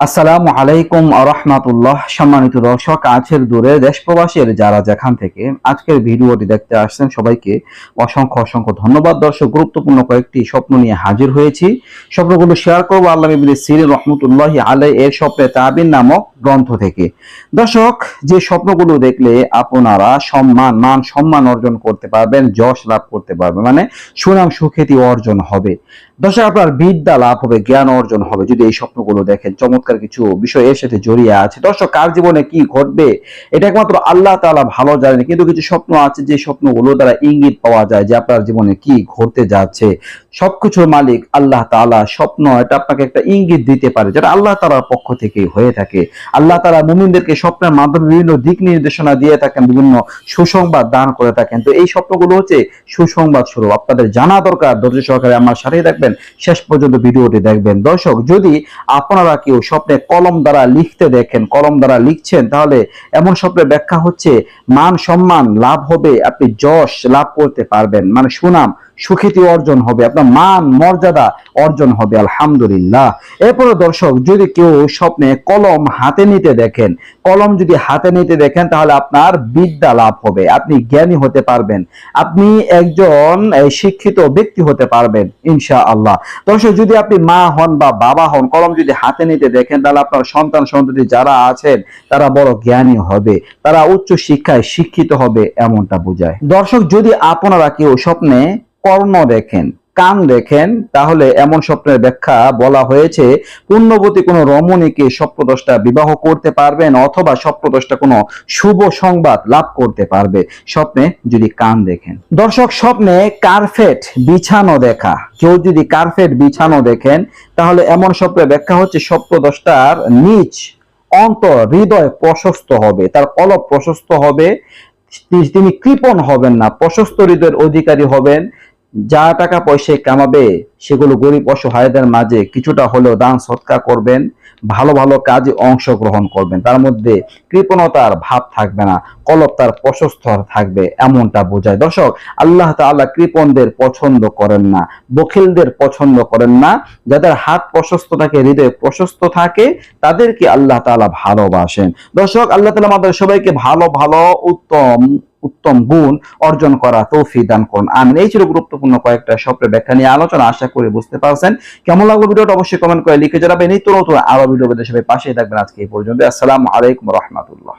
আসসালামু আলাইকুম আরহামাতুল্লাহ সম্মানিত দর্শক আছের দূরে দেশ প্রবাসের যারা যেখান থেকে আজকের ভিডিওটি দেখতে আসছেন, সবাইকে অসংখ্য অসংখ্য ধন্যবাদ। দর্শক, গুরুত্বপূর্ণ কয়েকটি স্বপ্ন নিয়ে হাজির হয়েছি। স্বপ্নগুলো শেয়ার করব। আল্লাহ সিরিন রহমতুল্লাহ আলাই এর স্বপ্নে তাবিন নামক গ্রন্থ থেকে। দর্শক, যে স্বপ্নগুলো দেখলে আপনারা সম্মান, মান, সম্মান অর্জন করতে পারবেন, যশ লাভ করতে পারবেন। মানে সুনাম, সুখ্যাতি অর্জন হবে। দর্শক, আপনার বিদ্যা লাভ হবে, জ্ঞান অর্জন হবে। যদি এই স্বপ্নগুলো দেখেন, চমৎকার কিছু বিষয় এর সাথে জড়িয়ে আছে। দর্শক, কার জীবনে কি ঘটবে, এটা একমাত্র আল্লাহ তাআলা ভালো জানেন। কিন্তু কিছু স্বপ্ন আছে, যে স্বপ্নগুলো দ্বারা ইঙ্গিত পাওয়া যায় যে আপনার জীবনে কি ঘটতে যাচ্ছে। সবকিছুর মালিক আল্লাহ তাআলা। স্বপ্ন, এটা আপনাকে একটা ইঙ্গিত দিতে পারে, যেটা আল্লাহ তাআলার পক্ষ থেকে হয়ে থাকে। আল্লাহ তাআলা মুমিনদেরকে স্বপ্নের মাধ্যমে বিভিন্ন দিক নির্দেশনা দিয়ে থাকেন, বিভিন্ন সুসংবাদ দান করে থাকেন। তো এই স্বপ্নগুলো হচ্ছে সুসংবাদ স্বরূপ। আপনাদের জানা দরকার, ধৈর্য সহকারে আমার সাথে থাকবেন। শেষ পর্যন্ত ভিডিওটি দেখবেন। দর্শক, যদি আপনারা কেউ স্বপ্নে কলম দ্বারা লিখতে দেখেন, কলম দ্বারা লিখছেন, তাহলে এমন স্বপ্নের ব্যাখ্যা হচ্ছে, মান সম্মান লাভ হবে, আপনি যশ লাভ করতে পারবেন। মানে সুনাম, সুখ্যাতি অর্জন হবে, আপনার মান, মর্যাদা অর্জন হবে, আলহামদুলিল্লাহ। এরপরে দর্শক, যদি কেউ স্বপ্নে কলম হাতে নিতে দেখেন, কলম যদি হাতে নিতে দেখেন, তাহলে আপনার বিদ্যা লাভ হবে। আপনি জ্ঞানী হতে পারবেন। আপনি একজন শিক্ষিত ব্যক্তি হতে পারবেন ইনশা আল্লাহ দর্শক, যদি আপনি মা হন বা বাবা হন, কলম যদি হাতে নিতে দেখেন, তাহলে আপনার সন্তান, সন্ততি যারা আছেন, তারা বড় জ্ঞানী হবে। তারা উচ্চ শিক্ষায় শিক্ষিত হবে, এমনটা বোঝায়। দর্শক, যদি আপনারা কেউ স্বপ্নে কর্ণ দেখেন কান দেখেন, তাহলে এমন স্বপ্নের ব্যাখ্যা বলা হয়েছে পুণ্যবতী কোনো রমণীকে স্বপ্নদশটা বিবাহ করতে পারবেন অথবা স্বপ্নদশটা কোনো শুভ সংবাদ লাভ করতে পারবে। স্বপ্নে যদি কান দেখেন। দর্শক, স্বপ্নে কার্পেট বিছানো দেখা। কেউ যদি কার্পেট বিছানো দেখেন, তাহলে এমন স্বপ্নের ব্যাখ্যা হচ্ছে স্বপ্নদশটার নিচ অন্তর হৃদয় প্রশস্ত হবে, তার কলব প্রশস্ত হবে, তিনি কৃপণ হবেন না, প্রশস্ত হৃদয়ের অধিকারী হবেন যা টাকা পয়সা কামাবে, সেগুলো গরিব অসহায়দের মাঝে কিছুটা হলেও দান সৎকার করবেন, ভালো ভালো কাজে অংশগ্রহণ করবেন। তার মধ্যে কৃপণতার ভাব থাকবে না কলব তার প্রশস্ত থাকবে এমনটা বোঝায়। দর্শক, আল্লাহ তাআলা কৃপণদের পছন্দ করেন না, বখিলদের পছন্দ করেন না। যাদের হাত প্রশস্ত থাকে, হৃদয় প্রশস্ত থাকে, তাদেরকে আল্লাহ তাআলা ভালোবাসেন। দর্শক, আল্লাহ তাআলা আমাদের সবাইকে ভালো ভালো উত্তম উত্তম গুণ অর্জন করা তৌফি দান করুন। আমিন। এই ছিল গুরুত্বপূর্ণ কয়েকটা স্বপ্নের ব্যাখ্যা নিয়ে আলোচনা। আশা করে বুঝতে পারছেন। কেমন লাগল ভিডিওটা অবশ্যই কমেন্ট করে লিখে জানাবেন। নিত্য নতুন আরও ভিডিও সবাই পাশে থাকবেন আজকে এই পর্যন্ত আসসালামু আলাইকুম রহমতুল্লাহ।